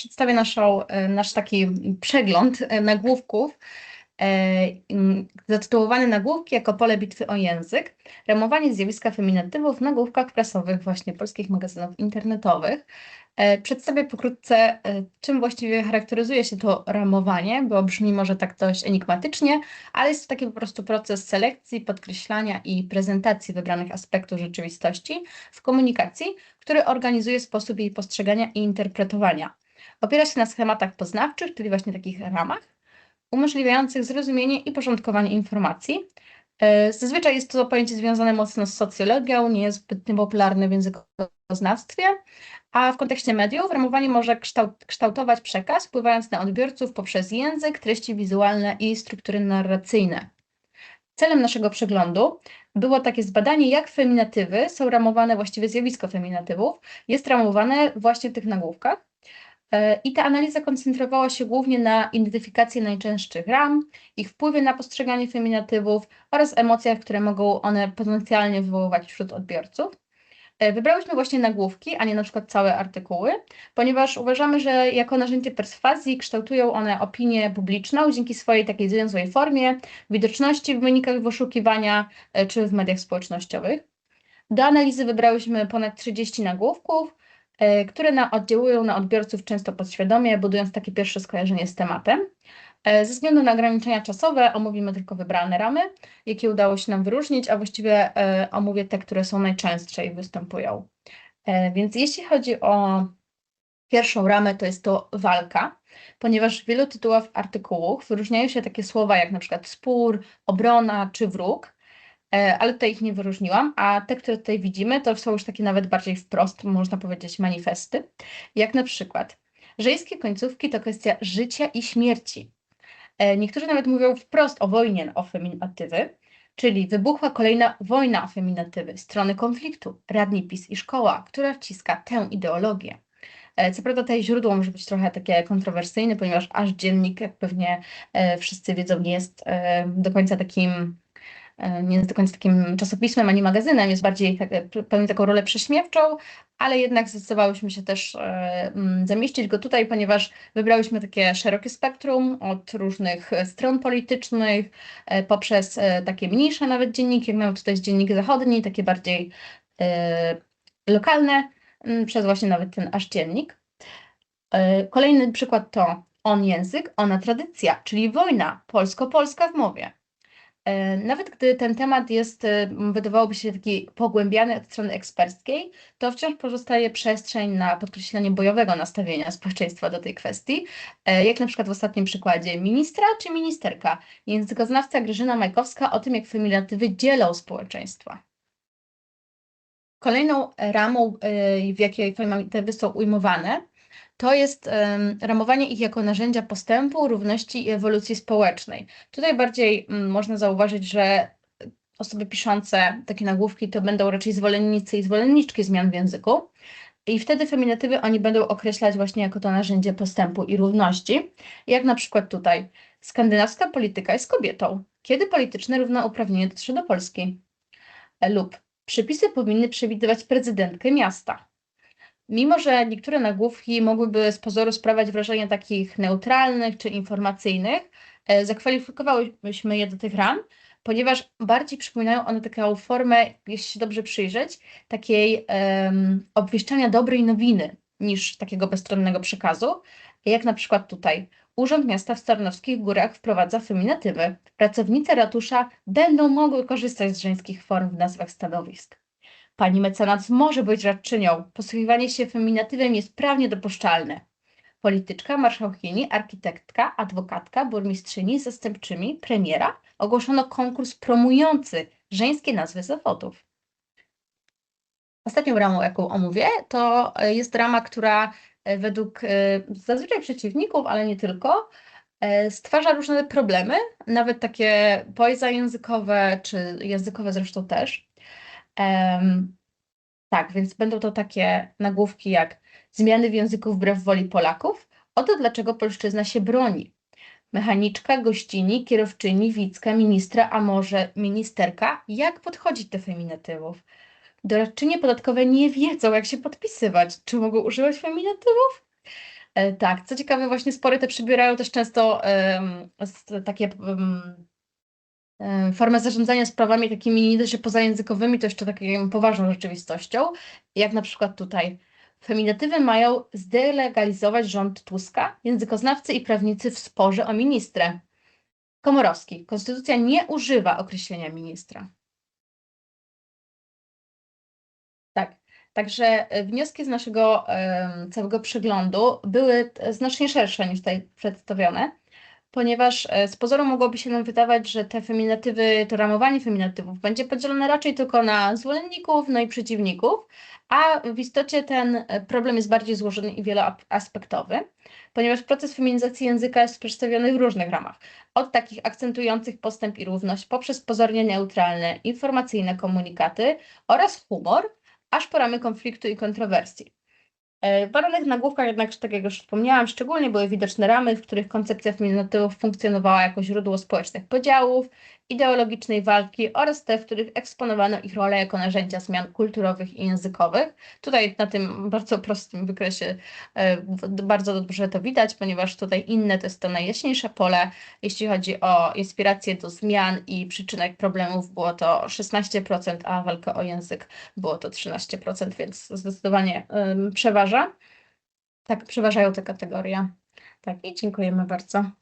przedstawię naszą, e, nasz taki przegląd e, nagłówków e, zatytułowany Nagłówki jako pole bitwy o język. Ramowanie zjawiska feminatywów w nagłówkach prasowych właśnie polskich magazynów internetowych. Przedstawię pokrótce, czym właściwie charakteryzuje się to ramowanie, bo brzmi może tak dość enigmatycznie, ale jest to taki po prostu proces selekcji, podkreślania i prezentacji wybranych aspektów rzeczywistości w komunikacji, który organizuje sposób jej postrzegania i interpretowania. Opiera się na schematach poznawczych, czyli właśnie takich ramach, umożliwiających zrozumienie i porządkowanie informacji. E, Zazwyczaj jest to pojęcie związane mocno z socjologią, nie jest zbyt popularne w językoznawstwie, a w kontekście mediów ramowanie może kształt, kształtować przekaz, wpływając na odbiorców poprzez język, treści wizualne i struktury narracyjne. Celem naszego przeglądu było takie zbadanie, jak feminatywy są ramowane, właściwie zjawisko feminatywów jest ramowane właśnie w tych nagłówkach. E, I ta analiza koncentrowała się głównie na identyfikacji najczęstszych ram, ich wpływie na postrzeganie feminatywów oraz emocjach, które mogą one potencjalnie wywoływać wśród odbiorców. E, Wybrałyśmy właśnie nagłówki, a nie na przykład całe artykuły, ponieważ uważamy, że jako narzędzie perswazji kształtują one opinię publiczną dzięki swojej takiej zwięzłej formie, widoczności w wynikach wyszukiwania e, czy w mediach społecznościowych. Do analizy wybrałyśmy ponad 30 nagłówków, które na, oddziałują na odbiorców często podświadomie, budując takie pierwsze skojarzenie z tematem. E, Ze względu na ograniczenia czasowe omówimy tylko wybrane ramy, jakie udało się nam wyróżnić, a właściwie e, omówię te, które są najczęstsze i występują. E, Więc jeśli chodzi o pierwszą ramę, to jest to walka, ponieważ w wielu tytułach artykułów wyróżniają się takie słowa jak na przykład spór, obrona czy wróg, e, ale tutaj ich nie wyróżniłam, a te, które tutaj widzimy, to są już takie nawet bardziej wprost, można powiedzieć, manifesty, jak na przykład żeńskie końcówki to kwestia życia i śmierci. E, Niektórzy nawet mówią wprost o wojnie o feminatywy, czyli wybuchła kolejna wojna o feminatywy, strony konfliktu, radni PiS i szkoła, która wciska tę ideologię. E, Co prawda tutaj źródło może być trochę takie kontrowersyjne, ponieważ aż dziennik, jak pewnie e, wszyscy wiedzą, nie jest e, do końca takim, e, nie jest do końca takim czasopismem ani magazynem, jest bardziej tak, e, pełni taką rolę prześmiewczą, ale jednak zdecydowałyśmy się też e, mm, zamieścić go tutaj, ponieważ wybrałyśmy takie szerokie spektrum od różnych e, stron politycznych, e, poprzez e, takie mniejsze nawet dzienniki, jak nawet tutaj dziennik zachodni, takie bardziej e, lokalne, mm, przez właśnie nawet ten aż dziennik. E, Kolejny przykład to on język, ona tradycja, czyli wojna polsko-polska w mowie. E, Nawet gdy ten temat jest, e, wydawałoby się taki pogłębiany od strony eksperckiej, to wciąż pozostaje przestrzeń na podkreślenie bojowego nastawienia społeczeństwa do tej kwestii, e, jak na przykład w ostatnim przykładzie ministra czy ministerka, językoznawca Grażyna Majkowska o tym, jak feminatywy dzielą społeczeństwa. Kolejną ramą, w jakiej feminatywy są ujmowane, to jest ramowanie ich jako narzędzia postępu, równości i ewolucji społecznej. Tutaj bardziej mm, można zauważyć, że osoby piszące takie nagłówki to będą raczej zwolennicy i zwolenniczki zmian w języku. I wtedy feminatywy oni będą określać właśnie jako to narzędzie postępu i równości. Jak na przykład tutaj, skandynawska polityka jest kobietą. Kiedy polityczne równouprawnienie dotrze do Polski? Lub przepisy powinny przewidywać prezydentkę miasta. Mimo, że niektóre nagłówki mogłyby z pozoru sprawiać wrażenie takich neutralnych czy informacyjnych, e, zakwalifikowałyśmy je do tych ram, ponieważ bardziej przypominają one taką formę, jeśli się dobrze przyjrzeć, takiej um, obwieszczania dobrej nowiny niż takiego bezstronnego przekazu, jak na przykład tutaj. Urząd Miasta w Starnowskich Górach wprowadza feminatywy. Pracownice ratusza będą mogły korzystać z żeńskich form w nazwach stanowisk. Pani mecenas może być radczynią. Posługiwanie się feminatywem jest prawnie dopuszczalne. Polityczka, marszałkini, architektka, adwokatka, burmistrzyni, zastępczymi, premiera ogłoszono konkurs promujący żeńskie nazwy zawodów. Ostatnią ramą, jaką omówię, to jest rama, która e, według e, zazwyczaj przeciwników, ale nie tylko, e, stwarza różne problemy, nawet takie pojęzykojęzykowe, czy językowe zresztą też. Em, tak, więc będą to takie nagłówki jak zmiany w języku wbrew woli Polaków. Oto dlaczego polszczyzna się broni. Mechaniczka, gościni, kierowczyni, wicka, ministra, a może ministerka. Jak podchodzić do feminatywów? Doradczynie podatkowe nie wiedzą, jak się podpisywać. Czy mogą używać feminatywów? E, Tak, co ciekawe, właśnie spory te przybierają też często takie em, formę zarządzania sprawami takimi nie dość że pozajęzykowymi, to jeszcze taką poważną rzeczywistością, jak na przykład tutaj. Feminatywy mają zdelegalizować rząd Tuska, językoznawcy i prawnicy w sporze o ministrę. Komorowski. Konstytucja nie używa określenia ministra. Tak. Także e, wnioski z naszego em, całego przeglądu były e, znacznie szersze niż tutaj przedstawione, ponieważ e, z pozoru mogłoby się nam wydawać, że te feminatywy, to ramowanie feminatywów będzie podzielone raczej tylko na zwolenników, no i przeciwników, a w istocie ten e, problem jest bardziej złożony i wieloaspektowy, ponieważ proces feminizacji języka jest przedstawiony w różnych ramach. Od takich akcentujących postęp i równość, poprzez pozornie neutralne, informacyjne komunikaty oraz humor, aż po ramy konfliktu i kontrowersji. E, W nagłówkach jednak, tak jak już wspomniałam, szczególnie były widoczne ramy, w których koncepcja feminatywów funkcjonowała jako źródło społecznych podziałów, ideologicznej walki oraz te, w których eksponowano ich rolę jako narzędzia zmian kulturowych i językowych. Tutaj na tym bardzo prostym wykresie e, bardzo dobrze to widać, ponieważ tutaj inne to jest to najjaśniejsze pole. Jeśli chodzi o inspirację do zmian i przyczynek problemów, było to 16%, a walkę o język było to 13%, więc zdecydowanie ym, przeważa. Tak, przeważają te kategorie. Tak, i dziękujemy bardzo.